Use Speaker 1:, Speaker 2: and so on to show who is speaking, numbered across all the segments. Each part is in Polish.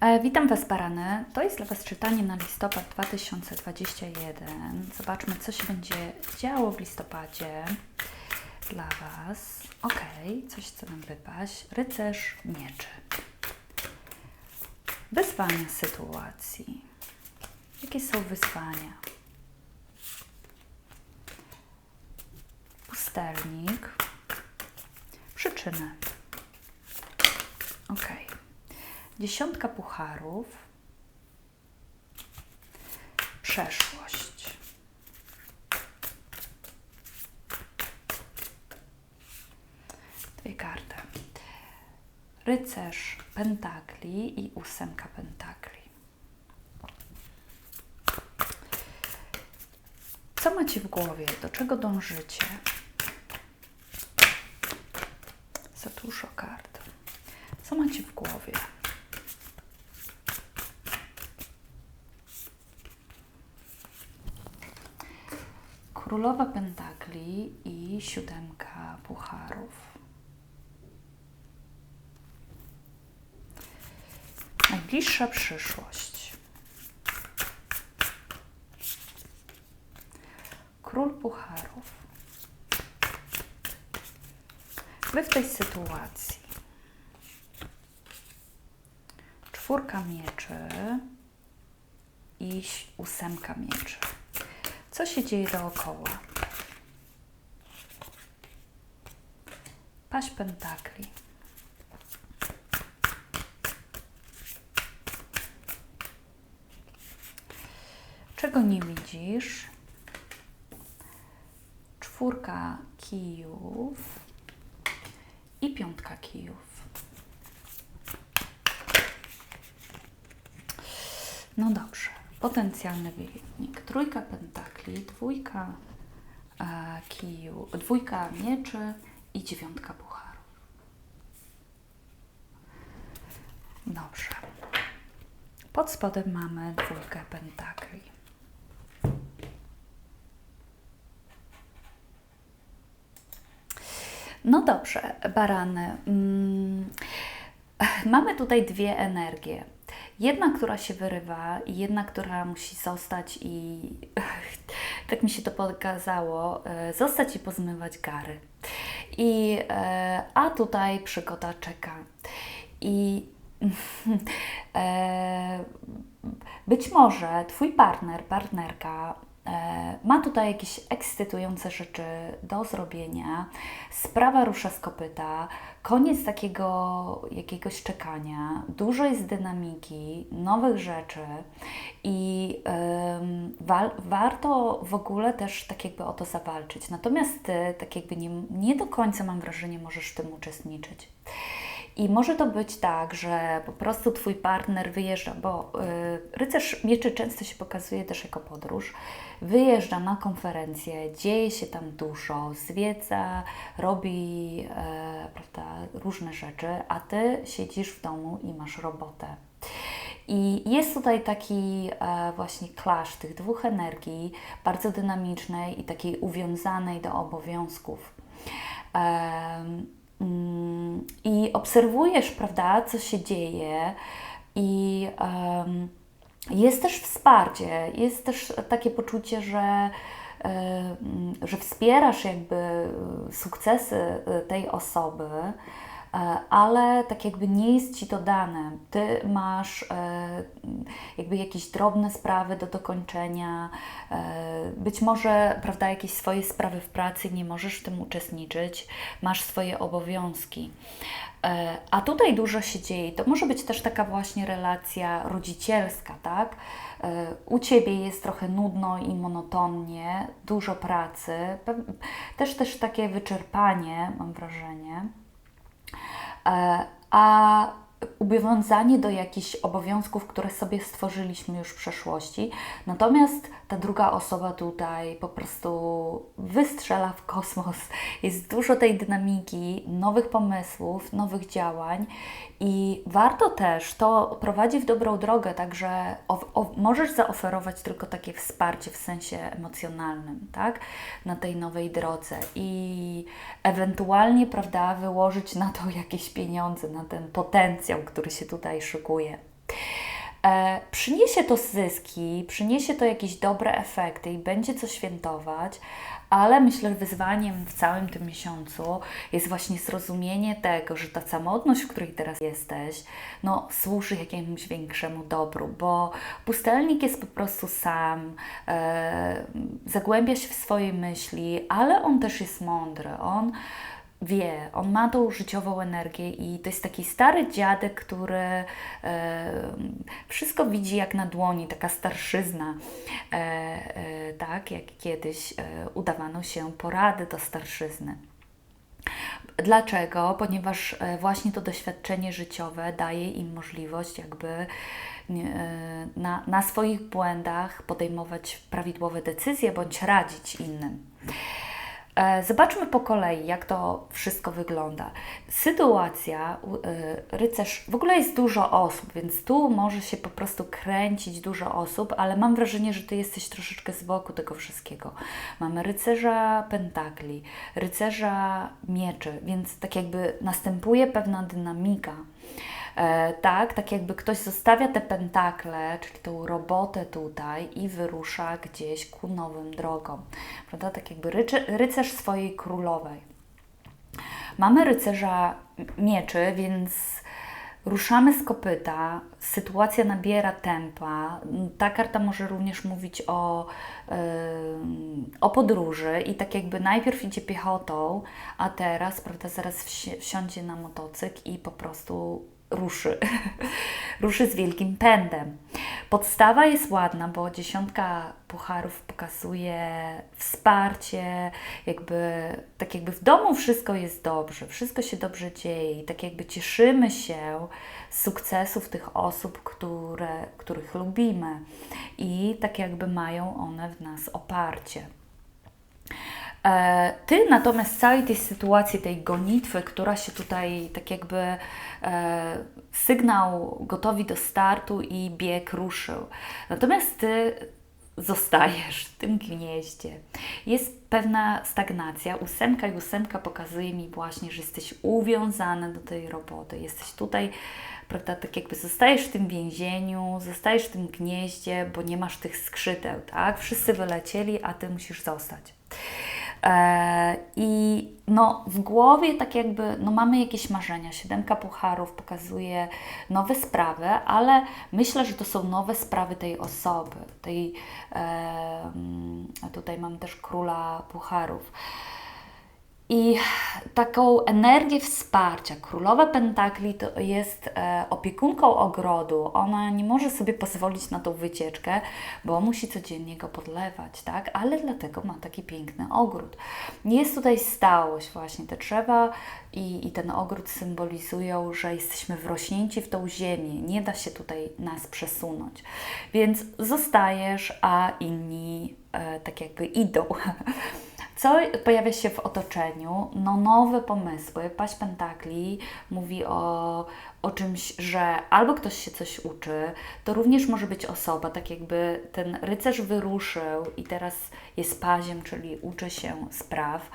Speaker 1: E, witam Was, Barany. To jest dla Was czytanie na listopad 2021. Zobaczmy, co się będzie działo w listopadzie dla Was. Ok, coś chce nam wypaść. Rycerz mieczy. Wyzwania sytuacji. Jakie są wyzwania? Pustelnik. Przyczyny. Ok. Dziesiątka pucharów. Przeszłość. Dwie karty. Rycerz pentakli i ósemka pentakli. Co macie w głowie? Do czego dążycie? Za dużo kart. Co macie w głowie? Królowa Pentakli i siódemka pucharów. Najbliższa przyszłość. Król pucharów. Wy w tej sytuacji. Czwórka mieczy i ósemka mieczy. Co się dzieje dookoła? Paść pentakli. Czego nie widzisz? Czwórka kijów i piątka kijów. No dobrze, potencjalny wynik. Trójka pentakli, dwójka e, kiju, dwójka mieczy i dziewiątka pucharów. Dobrze. Pod spodem mamy dwójkę pentakli. No dobrze, barany. Mm, mamy tutaj dwie energie. Jedna, która się wyrywa, i jedna, która musi zostać i tak mi się to pokazało, e, zostać i pozmywać gary. I, e, a tutaj przygoda czeka. I e, być może Twój partner, partnerka ma tutaj jakieś ekscytujące rzeczy do zrobienia. Sprawa rusza z kopyta, koniec takiego jakiegoś czekania, dużo jest dynamiki, nowych rzeczy i wa warto w ogóle też tak jakby o to zawalczyć. Natomiast Ty tak jakby nie, nie do końca mam wrażenie możesz w tym uczestniczyć. I może to być tak, że po prostu Twój partner wyjeżdża, bo y, rycerz mieczy często się pokazuje też jako podróż, wyjeżdża na konferencję, dzieje się tam dużo, zwiedza, robi e, prawda, różne rzeczy, a Ty siedzisz w domu i masz robotę. I jest tutaj taki e, właśnie clash tych dwóch energii, bardzo dynamicznej i takiej uwiązanej do obowiązków. E, I obserwujesz, prawda, co się dzieje, i um, jest też wsparcie, jest też takie poczucie, że, e, mm, że wspierasz jakby sukcesy e, tej osoby, e, ale tak jakby nie jest Ci to dane. Ty masz jakby jakieś drobne sprawy do dokończenia, być może, prawda, jakieś swoje sprawy w pracy, nie możesz w tym uczestniczyć, masz swoje obowiązki. E, a tutaj dużo się dzieje. To może być też taka właśnie relacja rodzicielska, tak? E, u Ciebie jest trochę nudno i monotonnie, dużo pracy, też też takie wyczerpanie, mam wrażenie. E, a uwiązanie do jakichś obowiązków, które sobie stworzyliśmy już w przeszłości. Natomiast ta druga osoba tutaj po prostu wystrzela w kosmos. Jest dużo tej dynamiki, nowych pomysłów, nowych działań i warto też to prowadzi w dobrą drogę, także możesz zaoferować tylko takie wsparcie w sensie emocjonalnym, tak, na tej nowej drodze i ewentualnie, prawda, wyłożyć na to jakieś pieniądze, na ten potencjał, który się tutaj szykuje. E, przyniesie to zyski, przyniesie to jakieś dobre efekty i będzie co świętować, ale myślę, że wyzwaniem w całym tym miesiącu jest właśnie zrozumienie tego, że ta samotność, w której teraz jesteś, no, służy jakiemuś większemu dobru, bo pustelnik jest po prostu sam, e, zagłębia się w swoje myśli, ale on też jest mądry. On wie, on ma tą życiową energię i to jest taki stary dziadek, który e, wszystko widzi jak na dłoni, taka starszyzna, e, e, tak jak kiedyś e, udawano się porady do starszyzny. Dlaczego? Ponieważ e, właśnie to doświadczenie życiowe daje im możliwość jakby e, na, na swoich błędach podejmować prawidłowe decyzje bądź radzić innym. E, zobaczmy po kolei, jak to wszystko wygląda. Sytuacja, e, rycerz, w ogóle jest dużo osób, więc tu może się po prostu kręcić dużo osób, ale mam wrażenie, że Ty jesteś troszeczkę z boku tego wszystkiego. Mamy rycerza pentakli, rycerza mieczy, więc tak jakby następuje pewna dynamika. E, tak, tak jakby ktoś zostawia te pentakle, czyli tą robotę tutaj i wyrusza gdzieś ku nowym drogom. Prawda? Tak jakby rycerz swojej królowej. Mamy rycerza mieczy, więc ruszamy z kopyta, sytuacja nabiera tempa. Ta karta może również mówić o, yy, o podróży i tak jakby najpierw idzie piechotą, a teraz, prawda, zaraz wsiądzie na motocykl i po prostu ruszy. ruszy z wielkim pędem. Podstawa jest ładna, bo dziesiątka pucharów pokazuje wsparcie, jakby tak jakby w domu wszystko jest dobrze, wszystko się dobrze dzieje i tak jakby cieszymy się z sukcesów tych osób, które, których lubimy i tak jakby mają one w nas oparcie. E, ty natomiast całej tej sytuacji, tej gonitwy, która się tutaj tak jakby e, sygnał gotowi do startu i bieg ruszył. Natomiast ty zostajesz w tym gnieździe. Jest pewna stagnacja. Ósemka i ósemka pokazuje mi właśnie, że jesteś uwiązany do tej roboty. Jesteś tutaj, prawda, tak jakby zostajesz w tym więzieniu, zostajesz w tym gnieździe, bo nie masz tych skrzydeł, tak? Wszyscy wylecieli, a ty musisz zostać. E, I no, w głowie tak jakby no, mamy jakieś marzenia. Siedemka pucharów pokazuje nowe sprawy, ale myślę, że to są nowe sprawy tej osoby. Tej, tutaj mam też króla pucharów i taką energię wsparcia. Królowa Pentakli to jest e, opiekunką ogrodu. Ona nie może sobie pozwolić na tą wycieczkę, bo musi codziennie go podlewać, tak? Ale dlatego ma taki piękny ogród. Jest tutaj stałość, właśnie te drzewa i, i ten ogród symbolizują, że jesteśmy wrośnięci w tą ziemię. Nie da się tutaj nas przesunąć. Więc zostajesz, a inni e, tak jakby idą. Co pojawia się w otoczeniu? No nowe pomysły. Paść Pentakli mówi o, o czymś, że albo ktoś się coś uczy, to również może być osoba, tak jakby ten rycerz wyruszył i teraz jest paziem, czyli uczy się spraw.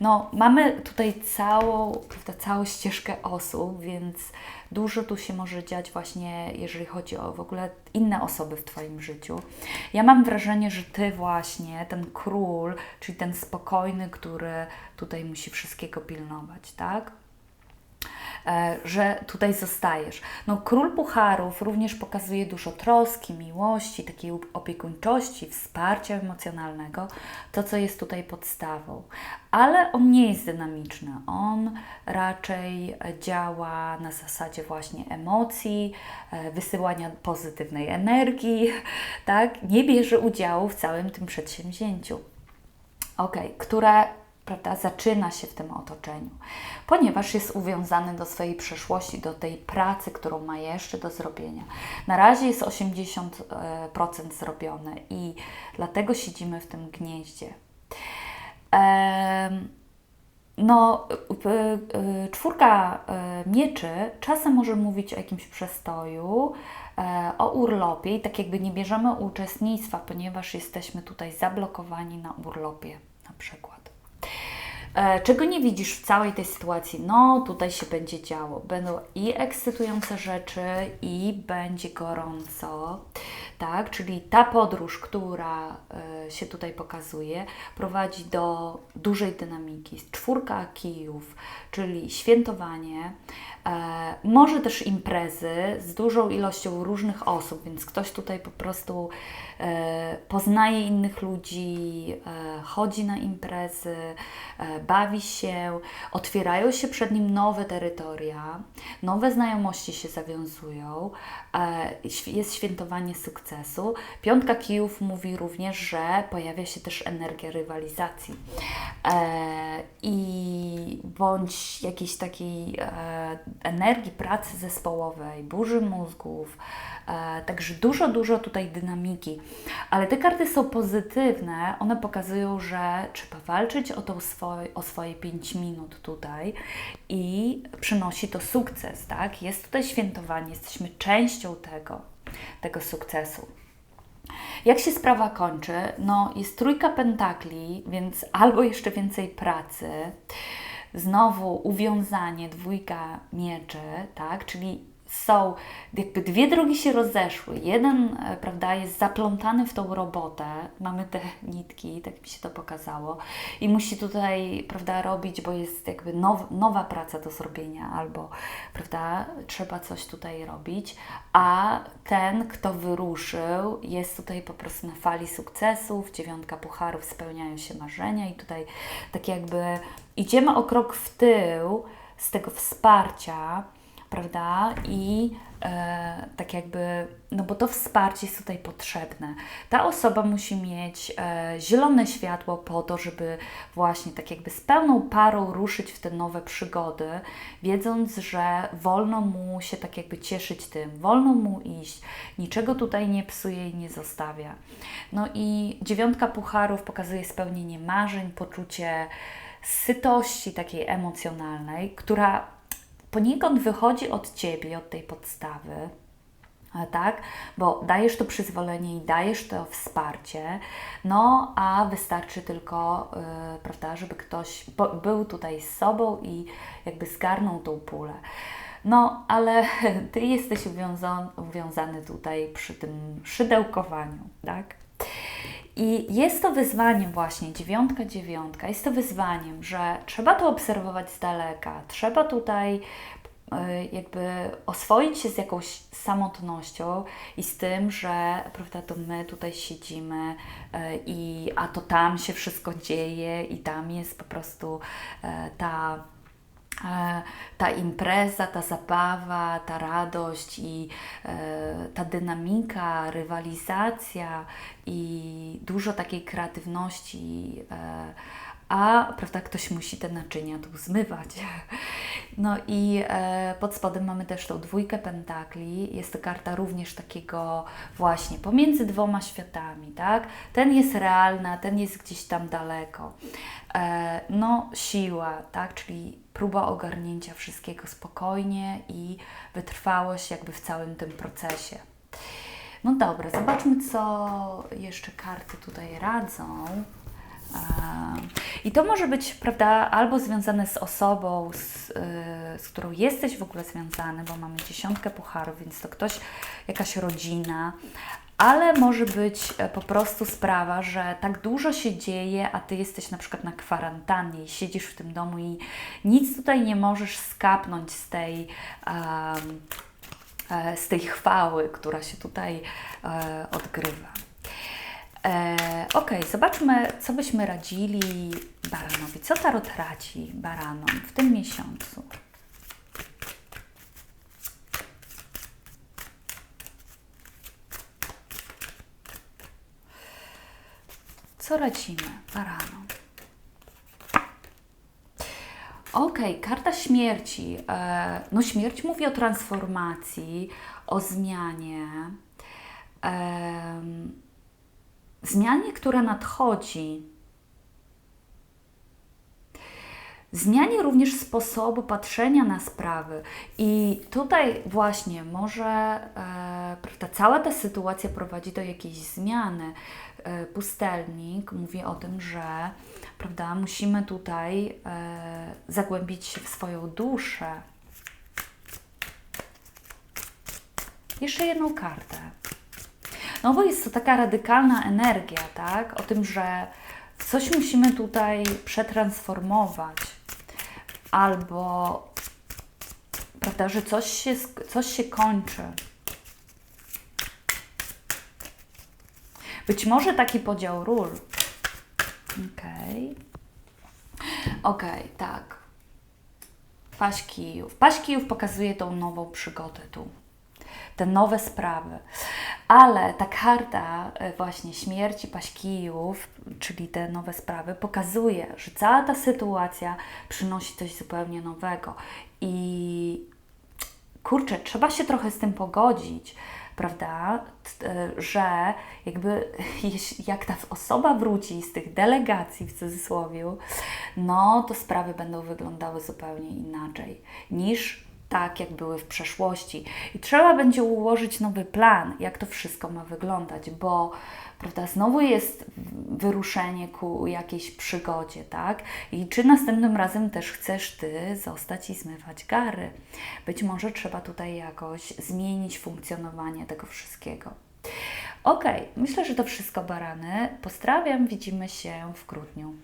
Speaker 1: No mamy tutaj całą, prawda, całą ścieżkę osób, więc Dużo tu się może dziać właśnie, jeżeli chodzi o w ogóle inne osoby w Twoim życiu. Ja mam wrażenie, że Ty właśnie, ten król, czyli ten spokojny, który tutaj musi wszystkiego pilnować, tak? E, że tutaj zostajesz. No, król pucharów również pokazuje dużo troski, miłości, takiej opiekuńczości, wsparcia emocjonalnego, to co jest tutaj podstawą. Ale on nie jest dynamiczny. On raczej działa na zasadzie właśnie emocji, e, wysyłania pozytywnej energii, tak? Nie bierze udziału w całym tym przedsięwzięciu. Ok, które prawda, zaczyna się w tym otoczeniu, ponieważ jest uwiązany do swojej przeszłości, do tej pracy, którą ma jeszcze do zrobienia. Na razie jest 80% e, zrobione i dlatego siedzimy w tym gnieździe. No, e, czwórka e, mieczy czasem może mówić o jakimś przestoju, o urlopie i tak jakby nie bierzemy uczestnictwa, ponieważ jesteśmy tutaj zablokowani na urlopie na przykład. E, czego nie widzisz w całej tej sytuacji? No, tutaj się będzie działo. Będą i ekscytujące rzeczy, i będzie gorąco, tak? Czyli ta podróż, która e, się tutaj pokazuje, prowadzi do dużej dynamiki. Czwórka kijów, czyli świętowanie, e, może też imprezy z dużą ilością różnych osób, więc ktoś tutaj po prostu poznaje innych ludzi, chodzi na imprezy, bawi się, otwierają się przed nim nowe terytoria, nowe znajomości się zawiązują, e, jest świętowanie sukcesu. Piątka kijów mówi również, że pojawia się też energia rywalizacji e, i bądź jakiejś takiej e, energii pracy zespołowej, burzy mózgów, Także dużo, dużo tutaj dynamiki. Ale te karty są pozytywne, one pokazują, że trzeba walczyć o, tą swoj, o swoje 5 minut tutaj i przynosi to sukces, tak? Jest tutaj świętowanie, jesteśmy częścią tego, tego sukcesu. Jak się sprawa kończy? No, jest trójka pentakli, więc albo jeszcze więcej pracy, znowu uwiązanie, dwójka mieczy, tak? Czyli są, jakby dwie drogi się rozeszły. Jeden, e, prawda, jest zaplątany w tą robotę, mamy te nitki, tak mi się to pokazało, i musi tutaj, prawda, robić, bo jest jakby now, nowa praca do zrobienia, albo, prawda, trzeba coś tutaj robić, a ten, kto wyruszył, jest tutaj po prostu na fali sukcesów, dziewiątka pucharów, spełniają się marzenia i tutaj tak jakby idziemy o krok w tył z tego wsparcia, prawda? I e, tak jakby, no bo to wsparcie jest tutaj potrzebne. Ta osoba musi mieć e, zielone światło po to, żeby właśnie tak jakby z pełną parą ruszyć w te nowe przygody, wiedząc, że wolno mu się tak jakby cieszyć tym, wolno mu iść, niczego tutaj nie psuje i nie zostawia. No i dziewiątka pucharów pokazuje spełnienie marzeń, poczucie sytości takiej emocjonalnej, która poniekąd wychodzi od ciebie, od tej podstawy, tak? Bo dajesz to przyzwolenie i dajesz to wsparcie, no a wystarczy tylko, yy, prawda, żeby ktoś był tutaj z sobą i jakby zgarnął tą pulę. No, ale ty jesteś uwiązany, uwiązany tutaj przy tym szydełkowaniu, tak? I jest to wyzwaniem właśnie, dziewiątka, dziewiątka, jest to wyzwaniem, że trzeba to obserwować z daleka, trzeba tutaj e, jakby oswoić się z jakąś samotnością i z tym, że prawda, to my tutaj siedzimy e, i a to tam się wszystko dzieje i tam jest po prostu e, ta ta impreza, ta zabawa, ta radość i e, ta dynamika, rywalizacja i dużo takiej kreatywności, e, a prawda, ktoś musi te naczynia tu zmywać. No i pod spodem mamy też tą dwójkę pentakli. Jest to karta również takiego właśnie pomiędzy dwoma światami, tak? Ten jest realny, ten jest gdzieś tam daleko. no, siła, tak? Czyli próba ogarnięcia wszystkiego spokojnie i wytrwałość jakby w całym tym procesie. No dobra, zobaczmy, co jeszcze karty tutaj radzą. I to może być, prawda, albo związane z osobą, z, y, z, którą jesteś w ogóle związany, bo mamy dziesiątkę pucharów, więc to ktoś, jakaś rodzina, ale może być e, po prostu sprawa, że tak dużo się dzieje, a ty jesteś na przykład na kwarantannie i siedzisz w tym domu i nic tutaj nie możesz skapnąć z tej. Um, z tej chwały, która się tutaj e, odgrywa. E, ok, zobaczmy, co byśmy radzili baranowi. Co tarot radzi baranom w tym miesiącu? Co radzimy baranom? Ok, karta śmierci. E, no, śmierć mówi o transformacji, o zmianie. Zmianie, która nadchodzi. Zmianie również sposobu patrzenia na sprawy. I tutaj właśnie może. E, prawda, cała ta sytuacja prowadzi do jakiejś zmiany. E, pustelnik mówi o tym, że prawda, musimy tutaj e, zagłębić się w swoją duszę. Jeszcze jedną kartę. No bo jest to taka radykalna energia, tak? O tym, że coś musimy tutaj przetransformować. Albo, prawda, że coś się, coś się kończy. Być może taki podział ról. Okej. Okej, tak. Paść kijów. Paść kijów pokazuje tą nową przygodę tu. Te nowe sprawy. Ale ta karta e, właśnie śmierci paśkijów, czyli te nowe sprawy, pokazuje, że cała ta sytuacja przynosi coś zupełnie nowego. I kurczę, trzeba się trochę z tym pogodzić, prawda? E, Że jakby jak ta osoba wróci z tych delegacji w cudzysłowie, no to sprawy będą wyglądały zupełnie inaczej niż tak, jak były w przeszłości. I trzeba będzie ułożyć nowy plan, jak to wszystko ma wyglądać, bo prawda, znowu jest wyruszenie ku jakiejś przygodzie, tak? I czy następnym razem też chcesz Ty zostać i zmywać gary? Być może trzeba tutaj jakoś zmienić funkcjonowanie tego wszystkiego. Ok, myślę, że to wszystko, barany. Pozdrawiam, widzimy się w grudniu.